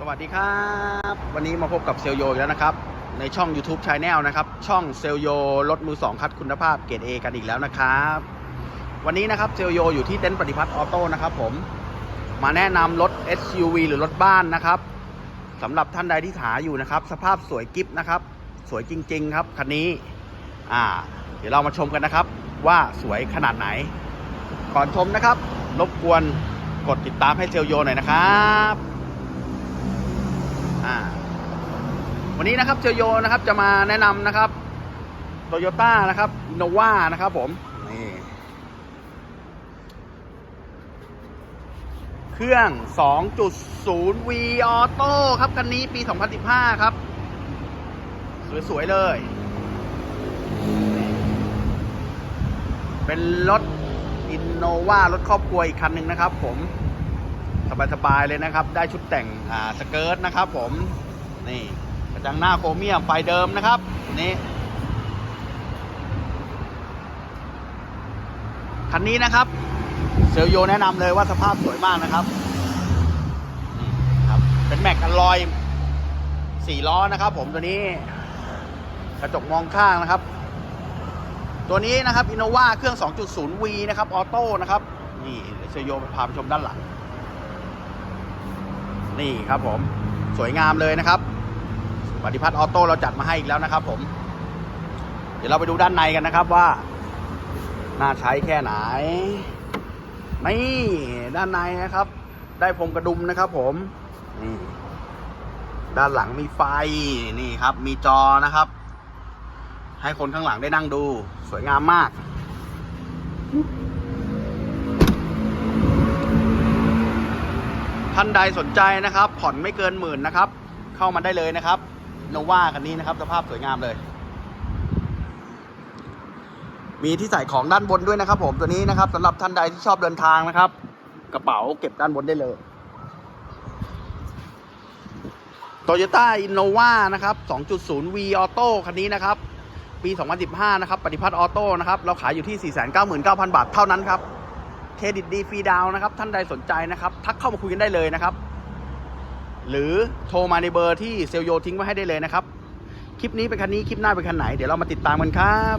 สวัสดีครับ วันนี้มาพบกับเซลโยอีกแล้วนะครับ ในช่อง YouTube c h a n e l นะครับ ช่องเซลโยรถมือ 2 คัดคุณภาพเกรด A กันอีกแล้วนะครับ วันนี้นะครับเซลโยอยู่ที่เต็นท์ปฏิพัฒน์ออโต้นะครับผม มาแนะนำรถ SUV หรือรถบ้านนะครับสำหรับท่านใดที่หาอยู่นะครับ สภาพสวยกิฟนะครับ สวยจริง ๆ ครับคันนี้อ่า เดี๋ยวเรามาชมกันนะครับ ว่าสวยขนาดไหน ก่อนชมนะครับ รบกวนกดติดตามให้เซลโยหน่อยนะครับอ่า วันนี้นะครับเซลโยนะครับจะมาแนะนำนะครับโตโยต้านะครับโนวานะครับผมนี่เครื่อง 2.0 V Auto ครับ คันนี้ปี 2015 ครับ สวย ๆ เลย เป็นรถอินโนวารถครอบครัวอีกคันหนึ่งนะครับผม สบาย ๆ เลยนะครับ ได้ชุดแต่ง อ่า สเกิร์ตนะครับผม นี่ จังหน้าโครเมียมไฟเดิมนะครับนี่คันนี้นะครับเซลโยแนะนำเลยว่าสภาพสวยมากนะครับนี่ครับ เป็นแม็กอลลอยสี่ล้อนะครับ ผมตัวนี้กระจกมองข้างนะครับ ตัวนี้นะครับอินโนวาเครื่อง 2.0V นะครับออโต้นะครับ นี่เดี๋ยวเซลโยพาไปชมด้านหลังนี่ครับผมสวยงามเลยนะครับ ปฏิพัฒน์ออโต้เราจัดมาให้อีกแล้วนะครับ ผม เดี๋ยวเราไปดูด้านในกันนะครับว่า น่าใช้แค่ไหน นี่ด้านในนะครับ ได้พรมกระดุมนะครับ ผมนี่ด้านหลังมีไฟนี่ครับ มีจอนะครับ ให้คนข้างหลังได้นั่งดู สวยงามมากท่านใดสนใจนะครับ ผ่อนไม่เกินหมื่นนะครับ เข้ามาได้เลยนะครับ โนวาคันนี้นะครับสภาพสวยงามเลย มีที่ใส่ของด้านบนด้วยนะครับ ผมตัวนี้นะครับสำหรับท่านใดที่ชอบเดินทางนะครับ กระเป๋าเก็บด้านบนได้เลยโตโยต้าอินโนวานะครับ 2.0 V Auto คันนี้นะครับ ปี 2015 นะครับ ปฏิพัฒน์ออโต้นะครับ เราขายอยู่ที่ 499,000 บาทเท่านั้นครับ เครดิตดีฟรีดาวน์นะครับ ท่านใดสนใจนะครับ ทักเข้ามาคุยกันได้เลยนะครับ หรือโทรมาในเบอร์ที่เซลโยทิ้งไว้ให้ได้เลยนะครับ คลิปนี้เป็นคันนี้คลิปหน้าเป็นคันไหน เดี๋ยวเรามาติดตามกันครับ